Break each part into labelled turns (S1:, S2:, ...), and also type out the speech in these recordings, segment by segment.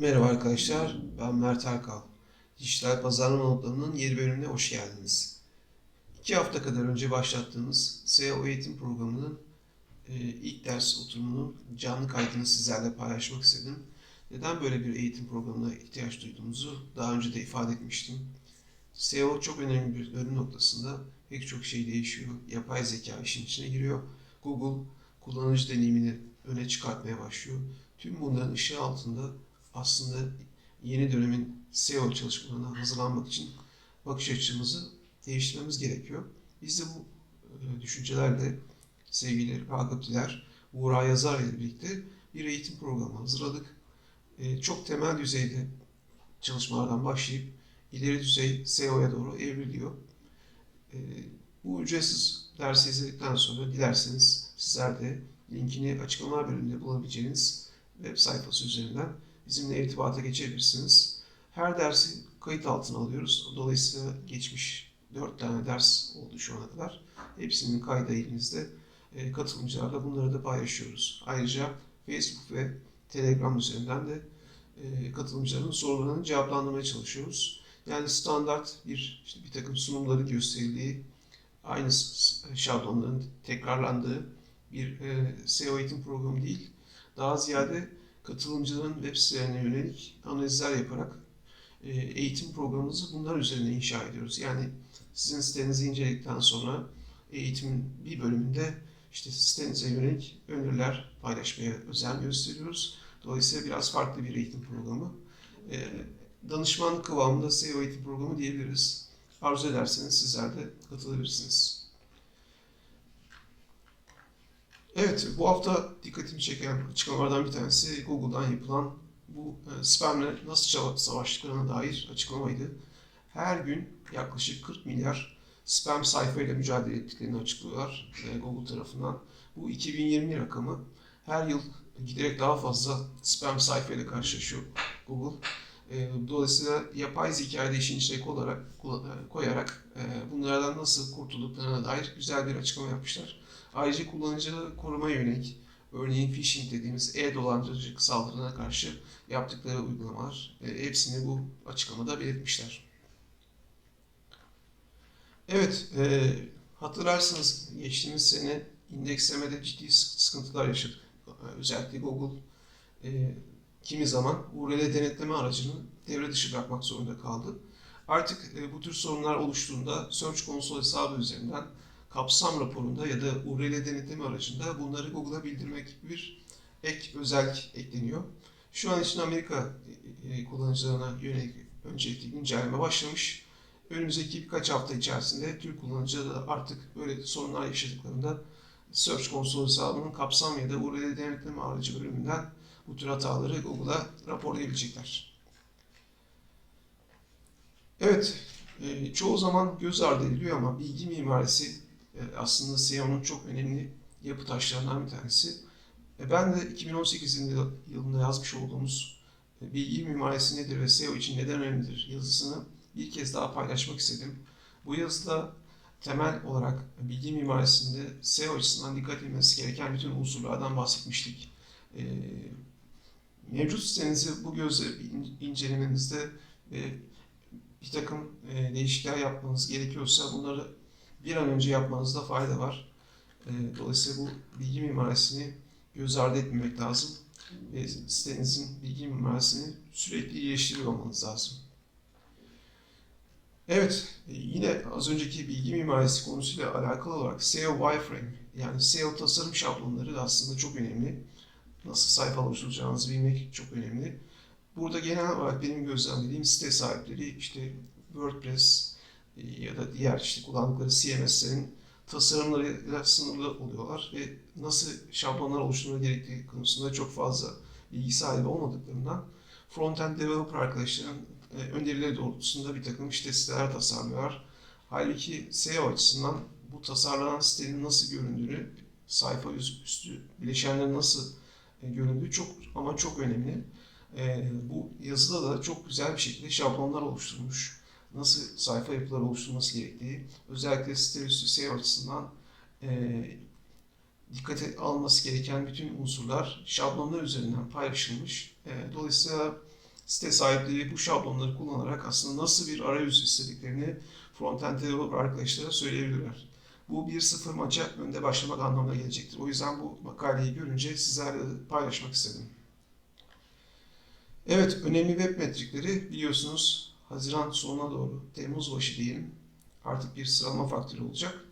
S1: Merhaba arkadaşlar, ben Mert Erkal. Dijital Pazarlama Notları'nın yeni bölümüne hoş geldiniz. İki hafta kadar önce başlattığımız SEO eğitim programının e, ilk ders oturumunun canlı kaydını sizlerle paylaşmak istedim. Neden böyle bir eğitim programına ihtiyaç duyduğumuzu daha önce de ifade etmiştim. SEO çok önemli bir dönüm noktasında pek çok şey değişiyor. Yapay zeka işin içine giriyor. Google kullanıcı deneyimini öne çıkartmaya başlıyor. Tüm bunların ışığı altında aslında yeni dönemin SEO çalışmalarına hazırlanmak için bakış açımızı değiştirmemiz gerekiyor. Biz de bu e, düşüncelerle sevgili Ragıp Diler, Buğra Yazar ile birlikte bir eğitim programı hazırladık. E, Çok temel düzeyde çalışmalardan başlayıp ileri düzey SEO'ya doğru evriliyor. E, Bu ücretsiz dersi izledikten sonra dilerseniz sizler de linkini açıklama bölümünde bulabileceğiniz web sayfası üzerinden bizimle irtibata geçebilirsiniz. Her dersi kayıt altına alıyoruz. Dolayısıyla geçmiş 4 tane ders oldu şu ana kadar. Hepsinin kaydı elimizde. E, katılımcılarla bunları da paylaşıyoruz. Ayrıca Facebook ve Telegram üzerinden de e, katılımcıların sorularını cevaplandırmaya çalışıyoruz. Yani standart bir işte bir takım sunumları gösterildiği, aynı şablonların tekrarlandığı bir e, SEO eğitim programı değil. Daha ziyade katılımcıların web sitelerine yönelik analizler yaparak e, eğitim programımızı bunlar üzerine inşa ediyoruz. Yani sizin sitenizi inceledikten sonra eğitimin bir bölümünde işte sitenize yönelik öneriler paylaşmaya özen gösteriyoruz. Dolayısıyla biraz farklı bir eğitim programı. E, danışmanlık kıvamında SEO eğitim programı diyebiliriz. Arzu ederseniz sizler de katılabilirsiniz. Evet, bu hafta dikkatimi çeken açıklamalardan bir tanesi Google'dan yapılan bu e, spamle nasıl savaştıklarına dair açıklamaydı. Her gün yaklaşık 40 milyar spam sayfayla mücadele ettiklerini açıklıyorlar e, Google tarafından. Bu 2020 rakamı her yıl giderek daha fazla spam sayfayla karşılaşıyor Google. E, Dolayısıyla yapay zekayı da işin içine olarak, koyarak e, bunlardan nasıl kurtulduklarına dair güzel bir açıklama yapmışlar. Ayrıca kullanıcı korumaya yönelik örneğin phishing dediğimiz e-dolandırıcılık saldırılarına karşı yaptıkları uygulamalar e, hepsini bu açıklamada belirtmişler. Evet, e, hatırlarsanız geçtiğimiz sene indekslemede ciddi sık- sıkıntılar yaşadık. Özellikle Google e, kimi zaman URL denetleme aracını devre dışı bırakmak zorunda kaldı. Artık e, bu tür sorunlar oluştuğunda Search Console hesabı üzerinden kapsam raporunda ya da URL denetleme aracında bunları Google'a bildirmek bir ek özellik ekleniyor. Şu an için Amerika e, kullanıcılarına yönelik öncelikli güncelleme başlamış. Önümüzdeki birkaç hafta içerisinde Türk kullanıcıları da artık böyle sorunlar yaşadıklarında Search Console hesabının kapsam ya da URL denetleme aracı bölümünden bu tür hataları Google'a raporlayabilecekler. Evet, e, çoğu zaman göz ardı ediliyor ama bilgi mimarisi e, aslında SEO'nun çok önemli yapı taşlarından bir tanesi. E, Ben de 2018 yılında yazmış olduğumuz e, bilgi mimarisi nedir ve SEO için neden önemlidir yazısını bir kez daha paylaşmak istedim. Bu yazıda temel olarak bilgi mimarisinde SEO açısından dikkat edilmesi gereken bütün unsurlardan bahsetmiştik. Mevcut sitenizi bu gözle in- incelemenizde e, bir takım e, değişiklikler yapmanız gerekiyorsa bunları bir an önce yapmanızda fayda var. E, Dolayısıyla bu bilgi mimarisini göz ardı etmemek lazım. Ve sitenizin bilgi mimarisini sürekli geliştiriyor olmanız lazım. Evet, yine az önceki bilgi mimarisi konusuyla alakalı olarak SEO wireframe yani SEO tasarım şablonları da aslında çok önemli. Nasıl sayfa oluşturacağınızı bilmek çok önemli. Burada genel olarak benim gözlemlediğim site sahipleri işte WordPress e, ya da diğer işte kullandıkları CMS'lerin tasarımlarıyla sınırlı oluyorlar ve nasıl şablonlar oluşturma gerektiği konusunda çok fazla bilgi sahibi olmadıklarından front-end developer arkadaşların e, önerileri doğrultusunda bir takım işte siteler tasarlıyorlar. Halbuki SEO açısından bu tasarlanan sitenin nasıl göründüğünü, sayfa üst- üstü bileşenlerin nasıl göründüğü çok ama çok önemli. E, bu yazıda da çok güzel bir şekilde şablonlar oluşturmuş. Nasıl sayfa yapıları oluşturulması gerektiği, özellikle site üstü SEO açısından e, dikkate alınması gereken bütün unsurlar şablonlar üzerinden paylaşılmış. E, dolayısıyla site sahipleri bu şablonları kullanarak aslında nasıl bir arayüz istediklerini frontend developer arkadaşlara söyleyebilirler. Bu 1-0 maça önde başlamak anlamına gelecektir. O yüzden bu makaleyi görünce sizlerle paylaşmak istedim. Evet, önemli web metrikleri biliyorsunuz Haziran sonuna doğru, Temmuz başı diyelim artık bir sıralama faktörü olacak.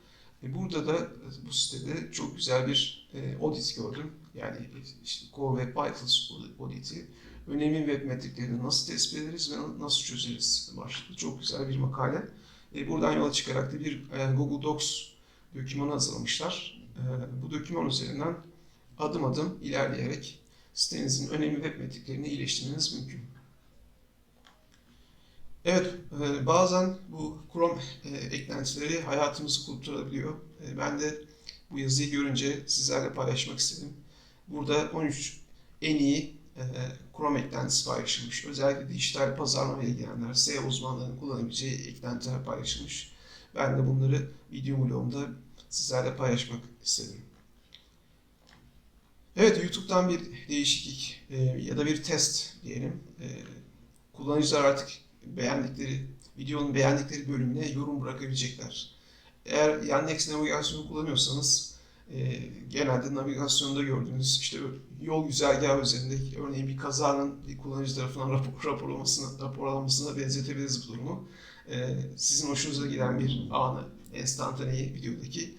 S1: E, Burada da bu sitede çok güzel bir e, audit gördüm. Yani işte Core Web Vitals auditi. Önemli web metriklerini nasıl tespit ederiz ve nasıl çözeriz başlıklı çok güzel bir makale. E, Buradan yola çıkarak da bir e, Google Docs dokümanı hazırlamışlar. E, Bu doküman üzerinden adım adım ilerleyerek sitenizin önemli web metriklerini iyileştirmeniz mümkün. Evet, e, bazen bu Chrome e, eklentileri hayatımızı kurtarabiliyor. E, Ben de bu yazıyı görünce sizlerle paylaşmak istedim. Burada 13 en iyi Chrome eklentisi paylaşılmış. Özellikle dijital pazarlama ile ilgilenenler, SEO uzmanlarının kullanabileceği eklentiler paylaşılmış. Ben de bunları video blogumda sizlerle paylaşmak istedim. Evet, YouTube'dan bir değişiklik e, ya da bir test diyelim. E, kullanıcılar artık beğendikleri, videonun beğendikleri bölümüne yorum bırakabilecekler. Eğer Yandex navigasyonu kullanıyorsanız e, genelde navigasyonda gördüğünüz işte yol güzergahı üzerinde örneğin bir kazanın bir kullanıcı tarafından rapor, raporlamasına, raporlanmasına benzetebiliriz bu durumu. E, sizin hoşunuza giden bir anı enstantaneyi videodaki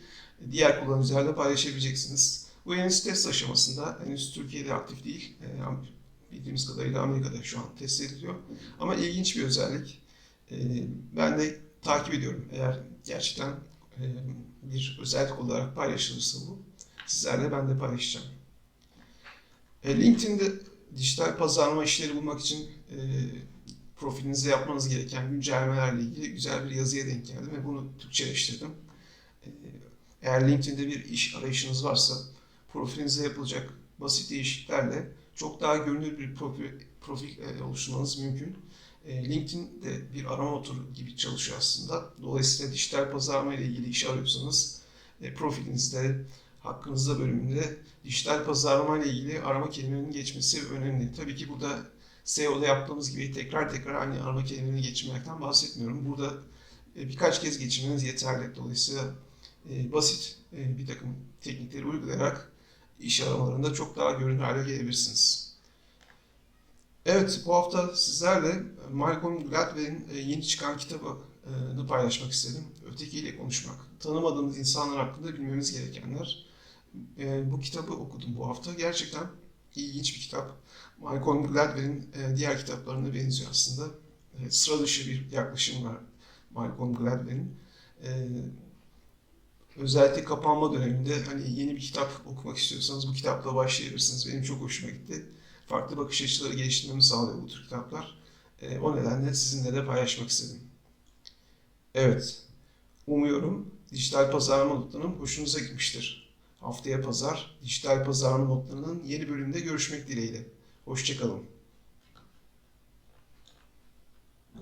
S1: diğer kullanıcılarla paylaşabileceksiniz. Bu henüz test aşamasında, henüz Türkiye'de aktif değil. E, bildiğimiz kadarıyla Amerika'da şu an test ediliyor. Ama ilginç bir özellik. Ee, Ben de takip ediyorum. Eğer gerçekten e, bir özellik olarak paylaşılırsa bu, sizlerle ben de paylaşacağım. E, LinkedIn'de dijital pazarlama işleri bulmak için e, profilinize yapmanız gereken güncellemelerle ilgili güzel bir yazıya denk geldim ve bunu Türkçeleştirdim. E, Eğer LinkedIn'de bir iş arayışınız varsa profilinize yapılacak basit değişikliklerle çok daha görünür bir profil, profil e, oluşturmanız mümkün. E, LinkedIn de bir arama motoru gibi çalışıyor aslında. Dolayısıyla dijital pazarlama ile ilgili iş arıyorsanız e, profilinizde, hakkınızda bölümünde dijital pazarlama ile ilgili arama kelimelerinin geçmesi önemli. Tabii ki burada SEO'da yaptığımız gibi tekrar tekrar aynı arama kelimelerini geçirmekten bahsetmiyorum. Burada e, birkaç kez geçirmeniz yeterli. Dolayısıyla e, basit e, bir takım teknikleri uygulayarak iş aramalarında çok daha görünür hale gelebilirsiniz. Evet, bu hafta sizlerle Malcolm Gladwell'in yeni çıkan kitabını paylaşmak istedim. Ötekiyle konuşmak. Tanımadığımız insanlar hakkında bilmemiz gerekenler. Bu kitabı okudum bu hafta. Gerçekten ilginç bir kitap. Malcolm Gladwell'in e, diğer kitaplarına benziyor aslında. Sıra dışı bir yaklaşım var Malcolm Gladwell'in özellikle kapanma döneminde hani yeni bir kitap okumak istiyorsanız bu kitapla başlayabilirsiniz. Benim çok hoşuma gitti. Farklı bakış açıları geliştirmemi sağlıyor bu tür kitaplar. E, o nedenle sizinle de paylaşmak istedim. Evet, umuyorum dijital pazarlama notlarım hoşunuza gitmiştir. Haftaya pazar dijital pazarlama notlarının yeni bölümünde görüşmek dileğiyle. Hoşçakalın.